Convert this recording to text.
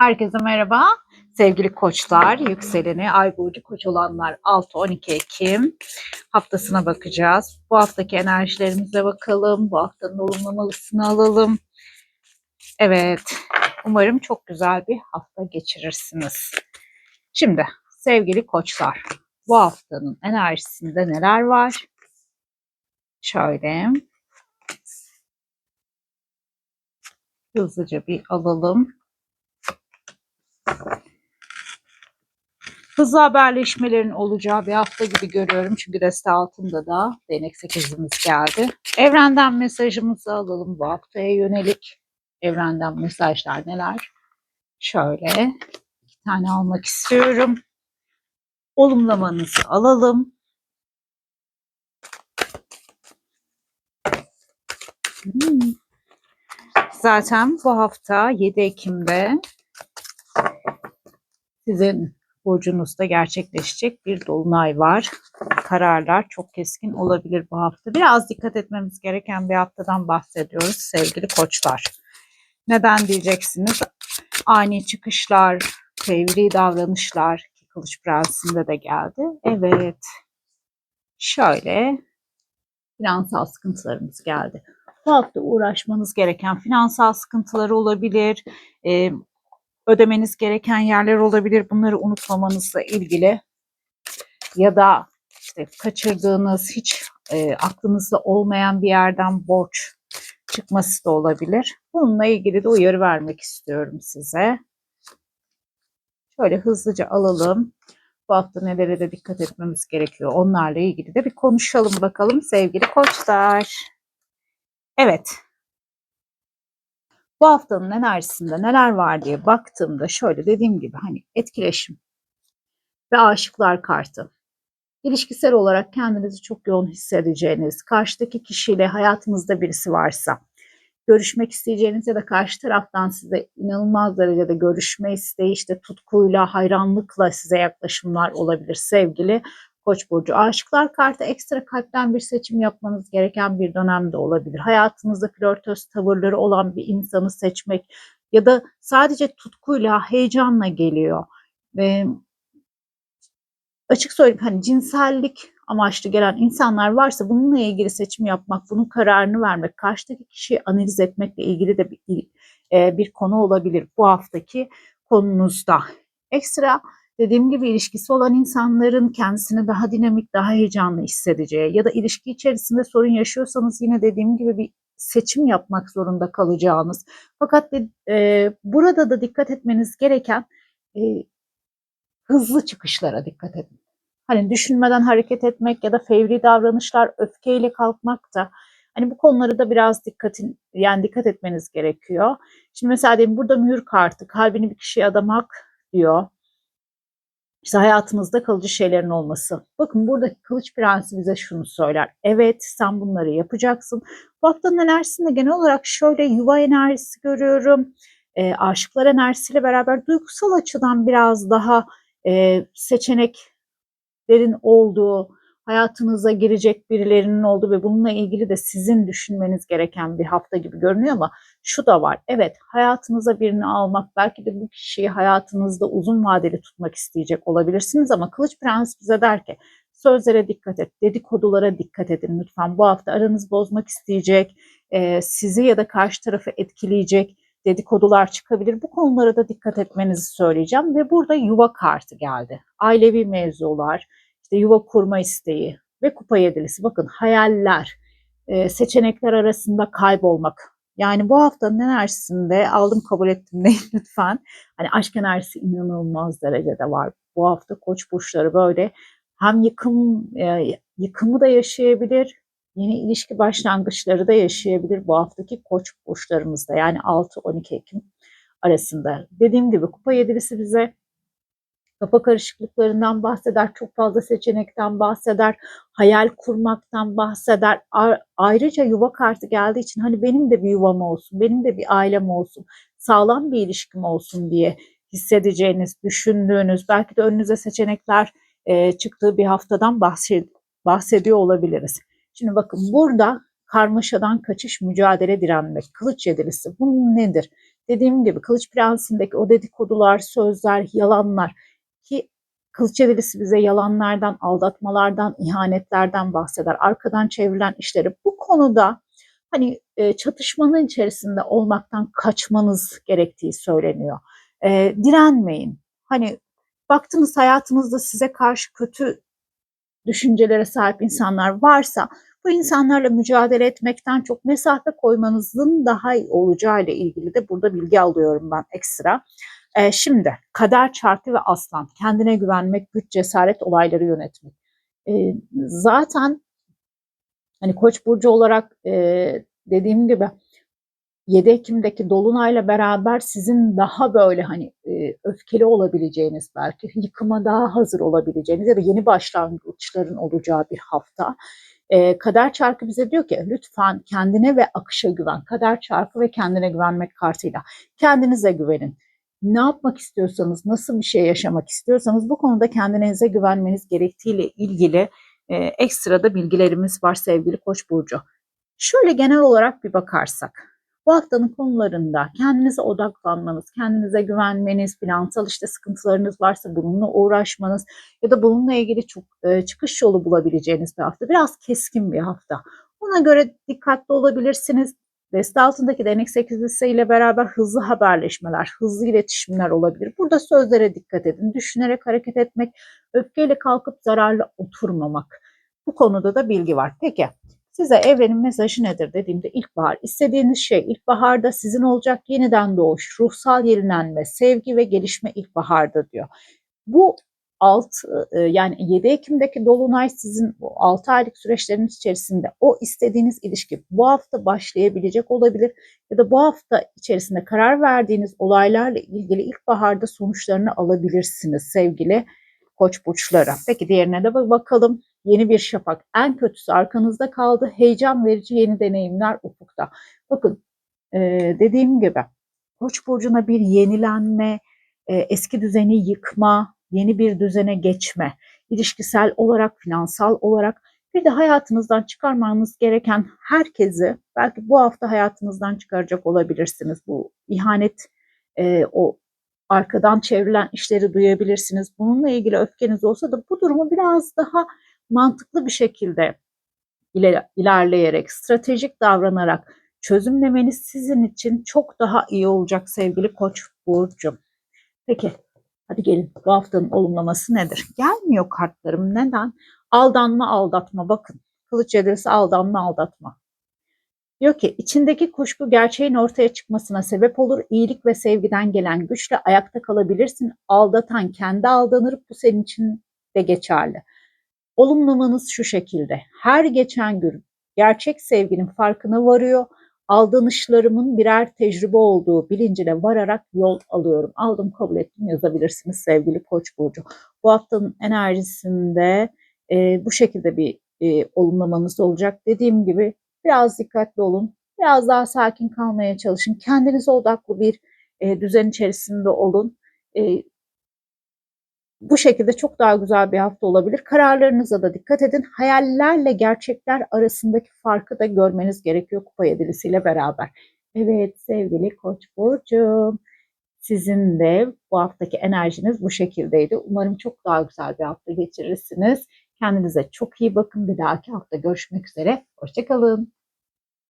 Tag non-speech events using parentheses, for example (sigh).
Herkese merhaba. Sevgili koçlar, yükseleni, ay burcu koç olanlar 6-12 Ekim haftasına bakacağız. Bu haftaki enerjilerimize bakalım. Bu haftanın olumlamalısını alalım. Evet, umarım çok güzel bir hafta geçirirsiniz. Şimdi sevgili koçlar, bu haftanın enerjisinde neler var? Şöyle hızlıca bir alalım. Hızlı haberleşmelerin olacağı bir hafta gibi görüyorum. Çünkü deste altında da değnek sekizimiz geldi. Evrenden mesajımızı alalım bu haftaya yönelik. Evrenden mesajlar neler? Şöyle iki tane almak istiyorum. Olumlamanızı alalım. Hmm. Zaten bu hafta 7 Ekim'de sizin burcunuzda gerçekleşecek bir dolunay var. Kararlar çok keskin olabilir bu hafta. Biraz dikkat etmemiz gereken bir haftadan bahsediyoruz sevgili koçlar. Neden diyeceksiniz? Ani çıkışlar, fevri davranışlar Kılıç Prensi'nde de geldi. Evet. Şöyle finansal sıkıntılarımız geldi. Bu hafta uğraşmanız gereken finansal sıkıntıları olabilir. Ee, ödemeniz gereken yerler olabilir. Bunları unutmamanızla ilgili ya da işte kaçırdığınız hiç e, aklınızda olmayan bir yerden borç çıkması da olabilir. Bununla ilgili de uyarı vermek istiyorum size. Şöyle hızlıca alalım. Bu hafta nelere de dikkat etmemiz gerekiyor. Onlarla ilgili de bir konuşalım bakalım sevgili koçlar. Evet, bu haftanın enerjisinde neler var diye baktığımda şöyle dediğim gibi hani etkileşim ve aşıklar kartı. İlişkisel olarak kendinizi çok yoğun hissedeceğiniz, karşıdaki kişiyle hayatınızda birisi varsa, görüşmek isteyeceğiniz ya da karşı taraftan size inanılmaz derecede görüşme isteği, işte tutkuyla, hayranlıkla size yaklaşımlar olabilir sevgili Koç burcu aşıklar kartı ekstra kalpten bir seçim yapmanız gereken bir dönemde olabilir. Hayatınızda flörtöz tavırları olan bir insanı seçmek ya da sadece tutkuyla, heyecanla geliyor. Ve açık söyleyeyim hani cinsellik amaçlı gelen insanlar varsa bununla ilgili seçim yapmak, bunun kararını vermek, karşıdaki kişiyi analiz etmekle ilgili de bir, e, bir konu olabilir bu haftaki konunuzda. Ekstra dediğim gibi ilişkisi olan insanların kendisini daha dinamik, daha heyecanlı hissedeceği ya da ilişki içerisinde sorun yaşıyorsanız yine dediğim gibi bir seçim yapmak zorunda kalacağınız. Fakat de, e, burada da dikkat etmeniz gereken e, hızlı çıkışlara dikkat edin. Hani düşünmeden hareket etmek ya da fevri davranışlar, öfkeyle kalkmak da hani bu konuları da biraz dikkatin yani dikkat etmeniz gerekiyor. Şimdi mesela diyeyim burada mühür kartı, kalbini bir kişiye adamak diyor işte hayatımızda kalıcı şeylerin olması. Bakın buradaki Kılıç Prensi bize şunu söyler. Evet sen bunları yapacaksın. Haftanın enerjisinde genel olarak şöyle yuva enerjisi görüyorum. E, aşıklar enerjisiyle beraber duygusal açıdan biraz daha e, seçeneklerin olduğu, hayatınıza girecek birilerinin olduğu ve bununla ilgili de sizin düşünmeniz gereken bir hafta gibi görünüyor ama şu da var. Evet hayatınıza birini almak belki de bu kişiyi hayatınızda uzun vadeli tutmak isteyecek olabilirsiniz ama Kılıç Prens bize der ki sözlere dikkat et, dedikodulara dikkat edin lütfen. Bu hafta aranız bozmak isteyecek, e, sizi ya da karşı tarafı etkileyecek dedikodular çıkabilir. Bu konulara da dikkat etmenizi söyleyeceğim ve burada yuva kartı geldi. Ailevi mevzular, işte yuva kurma isteği ve kupa yedilisi. Bakın hayaller, e, seçenekler arasında kaybolmak. Yani bu haftanın enerjisinde aldım kabul ettim (laughs) değil lütfen. Hani aşk enerjisi inanılmaz derecede var. Bu hafta koç burçları böyle hem yıkım e, yıkımı da yaşayabilir, yeni ilişki başlangıçları da yaşayabilir bu haftaki koç burçlarımızda. Yani 6-12 Ekim arasında. Dediğim gibi kupa yedilisi bize kafa karışıklıklarından bahseder, çok fazla seçenekten bahseder, hayal kurmaktan bahseder. Ayrıca yuva kartı geldiği için hani benim de bir yuvam olsun, benim de bir ailem olsun, sağlam bir ilişkim olsun diye hissedeceğiniz, düşündüğünüz, belki de önünüze seçenekler e, çıktığı bir haftadan bahsediyor olabiliriz. Şimdi bakın burada karmaşadan kaçış, mücadele, direnmek, kılıç yedilisi. Bu nedir? dediğim gibi Kılıç Prensi'ndeki o dedikodular, sözler, yalanlar ki Kılıç Yedilisi bize yalanlardan, aldatmalardan, ihanetlerden bahseder. Arkadan çevrilen işleri. Bu konuda hani e, çatışmanın içerisinde olmaktan kaçmanız gerektiği söyleniyor. E, direnmeyin. Hani baktınız hayatınızda size karşı kötü düşüncelere sahip insanlar varsa bu insanlarla mücadele etmekten çok mesafe koymanızın daha iyi olacağı ile ilgili de burada bilgi alıyorum ben ekstra. Ee, şimdi kader çarkı ve aslan kendine güvenmek, güç, cesaret olayları yönetmek. Ee, zaten hani Koç burcu olarak e, dediğim gibi 7 Ekim'deki dolunayla beraber sizin daha böyle hani e, öfkeli olabileceğiniz belki yıkıma daha hazır olabileceğiniz ya da yeni başlangıçların olacağı bir hafta. E, kader çarkı bize diyor ki lütfen kendine ve akışa güven. Kader çarkı ve kendine güvenmek kartıyla. Kendinize güvenin. Ne yapmak istiyorsanız, nasıl bir şey yaşamak istiyorsanız bu konuda kendinize güvenmeniz gerektiğiyle ilgili e, ekstra bilgilerimiz var sevgili Koç burcu. Şöyle genel olarak bir bakarsak bu haftanın konularında kendinize odaklanmanız, kendinize güvenmeniz, finansal işte sıkıntılarınız varsa bununla uğraşmanız ya da bununla ilgili çok e, çıkış yolu bulabileceğiniz bir hafta. Biraz keskin bir hafta. Ona göre dikkatli olabilirsiniz. Deste altındaki denek sekizlisi ile beraber hızlı haberleşmeler, hızlı iletişimler olabilir. Burada sözlere dikkat edin. Düşünerek hareket etmek, öfkeyle kalkıp zararlı oturmamak. Bu konuda da bilgi var. Peki Size evrenin mesajı nedir dediğimde ilkbahar. İstediğiniz şey ilkbaharda sizin olacak yeniden doğuş, ruhsal yenilenme, sevgi ve gelişme ilkbaharda diyor. Bu 6 e, yani 7 Ekim'deki dolunay sizin 6 aylık süreçleriniz içerisinde o istediğiniz ilişki bu hafta başlayabilecek olabilir ya da bu hafta içerisinde karar verdiğiniz olaylarla ilgili ilkbaharda sonuçlarını alabilirsiniz sevgili koç burçları. Peki diğerine de bakalım. Yeni bir şafak. En kötüsü arkanızda kaldı. Heyecan verici yeni deneyimler ufukta. Bakın e, dediğim gibi Koç burcuna bir yenilenme, e, eski düzeni yıkma, yeni bir düzene geçme, ilişkisel olarak, finansal olarak bir de hayatınızdan çıkarmanız gereken herkesi belki bu hafta hayatınızdan çıkaracak olabilirsiniz. Bu ihanet, e, o arkadan çevrilen işleri duyabilirsiniz. Bununla ilgili öfkeniz olsa da bu durumu biraz daha mantıklı bir şekilde ilerleyerek, stratejik davranarak çözümlemeniz sizin için çok daha iyi olacak sevgili Koç burcu. Peki hadi gelin bu haftanın olumlaması nedir? Gelmiyor kartlarım neden? Aldanma aldatma bakın. Kılıç yedilisi aldanma aldatma. Diyor ki içindeki kuşku gerçeğin ortaya çıkmasına sebep olur. İyilik ve sevgiden gelen güçle ayakta kalabilirsin. Aldatan kendi aldanır. Bu senin için de geçerli. Olumlamanız şu şekilde. Her geçen gün gerçek sevginin farkına varıyor. Aldanışlarımın birer tecrübe olduğu bilincine vararak yol alıyorum. Aldım kabul ettim yazabilirsiniz sevgili Koç burcu. Bu haftanın enerjisinde e, bu şekilde bir e, olumlamanız olacak. Dediğim gibi biraz dikkatli olun. Biraz daha sakin kalmaya çalışın. Kendinize odaklı bir e, düzen içerisinde olun. E, bu şekilde çok daha güzel bir hafta olabilir. Kararlarınıza da dikkat edin. Hayallerle gerçekler arasındaki farkı da görmeniz gerekiyor kupa yedilisiyle beraber. Evet sevgili Koç burcum. Sizin de bu haftaki enerjiniz bu şekildeydi. Umarım çok daha güzel bir hafta geçirirsiniz. Kendinize çok iyi bakın. Bir dahaki hafta görüşmek üzere. Hoşçakalın.